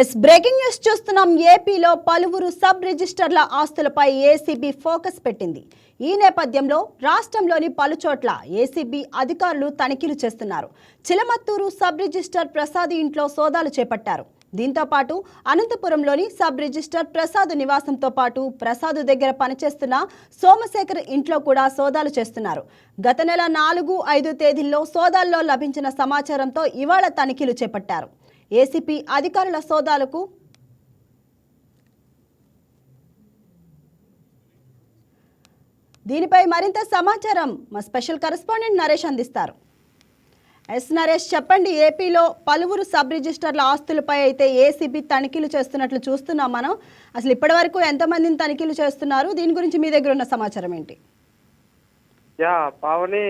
Yes breaking news చూస్తున్నాం. ఏపీలో పలువురు సబ్ రిజిస్టర్ల ఆస్తులపై ఏసీబీ ఫోకస్ పెట్టింది. ఈ నేపథ్యంలో రాష్ట్రంలోని పలు చోట్ల ఏసీబీ అధికారులు తనిఖీలు చేస్తున్నారు. చిలమత్తూరు సబ్ రిజిస్టర్ ప్రసాద్ ఇంట్లో సోదాలు చేపట్టారు. దీంతో పాటు అనంతపురంలోని సబ్ రిజిస్టర్ ప్రసాద్ నివాసంతో పాటు ప్రసాద్ దగ్గర పనిచేస్తున్న సోమశేఖర్ ఇంట్లో కూడా సోదాలు చేస్తున్నారు. గత నెల నాలుగు ఐదు తేదీల్లో సోదాల్లో లభించిన సమాచారంతో ఇవాళ తనిఖీలు చేపట్టారు. ఏసీపీ అధికారుల సోదాలకు దీనిపై మరింత సమాచారం మా స్పెషల్ కరెస్పాండెంట్ నరేష్ అందిస్తారు. ఎస్ నరేష్ చెప్పండి ఏపీలో పలువురు సబ్ రిజిస్టర్ల ఆస్తులపై అయితే ఏసీబీ తనిఖీలు చేస్తున్నట్లు చూస్తున్నాం మనం. అసలు ఇప్పటివరకు ఎంతమందిని తనిఖీలు చేస్తున్నారు? దీని గురించి మీ దగ్గర ఉన్న సమాచారం ఏంటి? యా పావని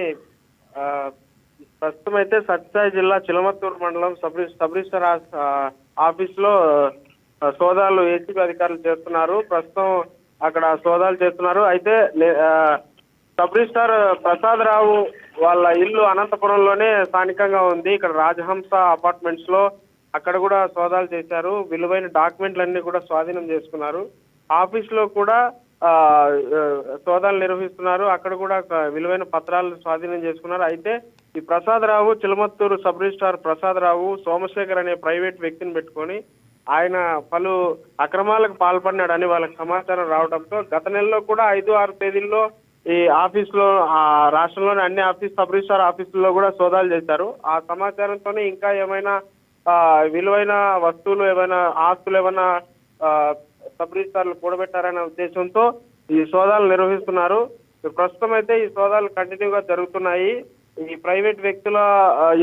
ప్రస్తుతం అయితే సత్యసాయి జిల్లా చిలమత్తూరు మండలం సబ్ రిజ్- సబ్ రిజిస్టర్ ఆఫీస్లో సోదాలు ఏసీబీ అధికారులు చేస్తున్నారు. ప్రస్తుతం అక్కడ సోదాలు చేస్తున్నారు. అయితే నే- ఆ, సబ్ రిజిస్టార్ ప్రసాద్ రావు వాళ్ళ ఇల్లు అనంతపురంలోనే స్థానికంగా ఉంది. ఇక్కడ రాజహంస అపార్ట్మెంట్స్లో అక్కడ కూడా సోదాలు చేశారు. విలువైన డాక్యుమెంట్లన్నీ కూడా స్వాధీనం చేసుకున్నారు. ఆఫీస్లో కూడా సోదాలు నిర్వహిస్తున్నారు. అక్కడ కూడా విలువైన పత్రాలు స్వాధీనం చేసుకున్నారు. అయితే ఈ ప్రసాద్ రావు చిలమత్తూరు సబ్ రిజిస్ట్రార్ ప్రసాద్ రావు సోమశేఖర్ అనే ప్రైవేట్ వ్యక్తిని పెట్టుకొని ఆయన పలు అక్రమాలకు పాల్పడినాడని వాళ్ళకి సమాచారం రావడంతో గత నెలలో కూడా ఐదు ఆరు తేదీల్లో ఈ ఆఫీస్లో ఆ రాష్ట్రంలోని అన్ని ఆఫీస్ సబ్ రిజిస్ట్రార్ ఆఫీసుల్లో కూడా సోదాలు చేశారు. ఆ సమాచారంతోనే ఇంకా ఏమైనా విలువైన వస్తువులు ఏమైనా ఆస్తులు ఏమైనా సబ్ రిజిస్టార్లు కూడబెట్టారనే ఉద్దేశంతో ఈ సోదాలు నిర్వహిస్తున్నారు. ప్రస్తుతం అయితే ఈ సోదాలు కంటిన్యూగా జరుగుతున్నాయి. ఈ ప్రైవేట్ వ్యక్తుల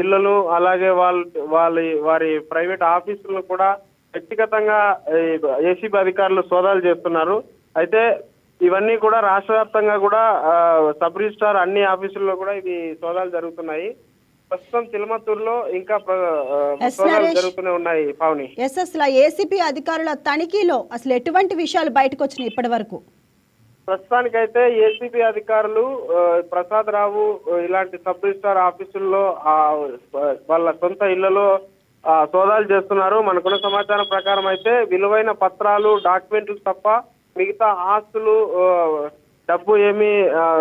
ఇళ్ళను అలాగే వాళ్ళ వాళ్ళ వారి ప్రైవేట్ ఆఫీసులను కూడా వ్యక్తిగతంగా ఏసీబీ అధికారులు సోదాలు చేస్తున్నారు. అయితే ఇవన్నీ కూడా రాష్ట్ర వ్యాప్తంగా కూడా సబ్ రిజిస్ట్రార్ అన్ని ఆఫీసుల్లో కూడా ఇది సోదాలు జరుగుతున్నాయి. ప్రస్తుతం చిలమత్తూరులో ఇంకా. జరుగుతూనే ఉన్నాయి పావని. ఎస్ అసలు ఏసీపీ అధికారుల తనిఖీలో అసలు ఎటువంటి విషయాలు బయటకు వచ్చినాయి ఇప్పటి వరకు? ప్రస్తుతానికైతే ఏసీబీ అధికారులు ప్రసాద్ రావు ఇలాంటి సబ్ రిజిస్టార్ ఆఫీసుల్లో వాళ్ళ సొంత ఇళ్ళలో ఆ, సోదాలు చేస్తున్నారు. మనకున్న సమాచారం ప్రకారం అయితే విలువైన పత్రాలు డాక్యుమెంట్లు తప్ప మిగతా ఆస్తులు డబ్బు ఏమీ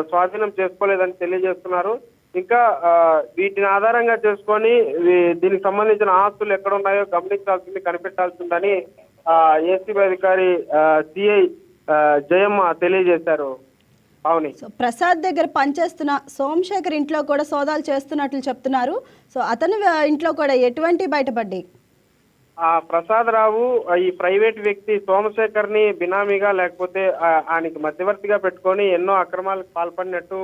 స్వాధీనం చేసుకోలేదని తెలియజేస్తున్నారు. ఇంకా వీటిని ఆధారంగా చేసుకొని దీనికి సంబంధించిన ఆస్తులు ఎక్కడ ఉన్నాయో గమనించాల్సింది కనిపెట్టాల్సిందని ఏసీబీ అధికారి సిఐ జయమ్మ తెలియజేశారు. అవుని సో ప్రసాద్ దగ్గర పనిచేస్తున్న సోమశేఖర్ ఇంట్లో కూడా సోదాలు చేస్తున్నట్లు చెప్తున్నారు. సో అతని ఇంట్లో కూడా ఎటువంటి బయటపడ్డాయి? ఆ ప్రసాద్ రావు ఈ ప్రైవేట్ వ్యక్తి సోమశేఖర్ని బినామీగా లేకపోతే ఆయనకి మధ్యవర్తిగా పెట్టుకొని ఎన్నో అక్రమాలకు పాల్పడినట్టు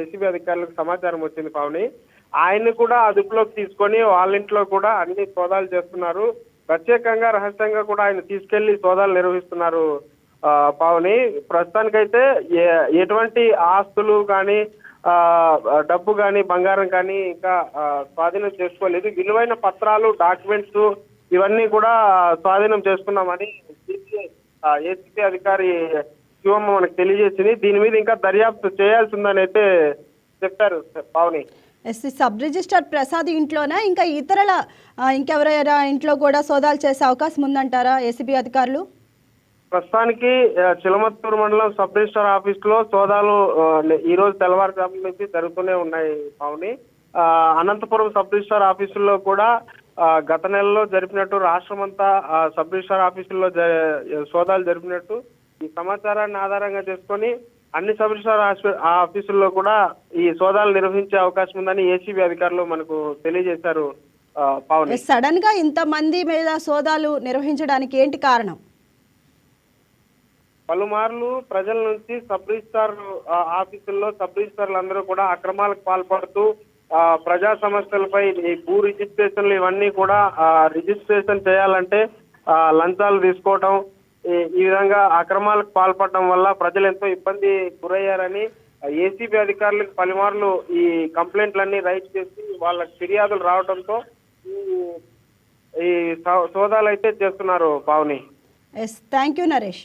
ఏసీబీ అధికారులకు సమాచారం వచ్చింది పావని. ఆయన్ని కూడా అదుపులోకి తీసుకొని వాళ్ళ ఇంట్లో కూడా అన్ని సోదాలు చేస్తున్నారు. ప్రత్యేకంగా రహస్యంగా కూడా ఆయన తీసుకెళ్ళి సోదాలు నిర్వహిస్తున్నారు పావని. ప్రస్తుతానికైతే ఎటువంటి ఆస్తులు కానీ డబ్బు కానీ బంగారం కానీ ఇంకా స్వాధీనం చేసుకోలేదు. విలువైన పత్రాలు డాక్యుమెంట్స్ ఇవన్నీ కూడా స్వాధీనం చేసుకున్నామని ఏసీపీ అధికారి శివమ్మ మనకు తెలియజేసింది. దీని మీద ఇంకా దర్యాప్తు చేయాల్సిందని అయితే చెప్పారు Pavani. SC sub register Prasad ఇంట్లోనా? ఇంకా ఇతరుల ఇంకెవరైనా ఇంట్లో కూడా సోదాలు చేసే అవకాశం ఉందంటారా ఏసీబీ అధికారులు? ప్రస్తుతానికి చిలమత్తూరు మండలం సబ్ రిజిస్టర్ ఆఫీస్లో సోదాలు ఈ రోజు తెల్లవారుజాము నుంచి జరుగుతూనే ఉన్నాయి పావుని. అనంతపురం సబ్ రిజిస్టర్ ఆఫీసుల్లో కూడా గత నెలలో జరిపినట్టు రాష్ట్రమంతా ఆ, సబ్ రిజిస్టర్ ఆఫీసుల్లో సోదాలు జరిపినట్టు ఈ సమాచారాన్ని ఆధారంగా చేసుకొని అన్ని సబ్ రిజిస్టర్ ఆఫీ- ఆ ఆఫీసుల్లో కూడా ఈ సోదాలు నిర్వహించే అవకాశం ఉందని ఏసీబీ అధికారులు మనకు తెలియజేశారు పావని. సడన్గా ఇంతమంది మీద సోదాలు నిర్వహించడానికి ఏంటి కారణం? పలుమార్లు ప్రజల నుంచి సబ్ ఆఫీసుల్లో సబ్ రిజిస్టార్లు అందరూ కూడా అక్రమాలకు పాల్పడుతూ ప్రజా సమస్యలపై ఈ భూ రిజిస్ట్రేషన్లు ఇవన్నీ కూడా రిజిస్ట్రేషన్ చేయాలంటే లంచాలు తీసుకోవటం ఈ ఈ విధంగా అక్రమాలకు పాల్పడటం వల్ల ప్రజలు ఎంతో ఇబ్బంది గురయ్యారని ఏసీబీ అధికారులకు పలుమార్లు ఈ కంప్లైంట్లన్నీ రైట్ చేసి వాళ్ళకి ఫిర్యాదులు రావడంతో ఈ- ఈ సో- సోదాలు అయితే చేస్తున్నారు Pavani yes thank you Naresh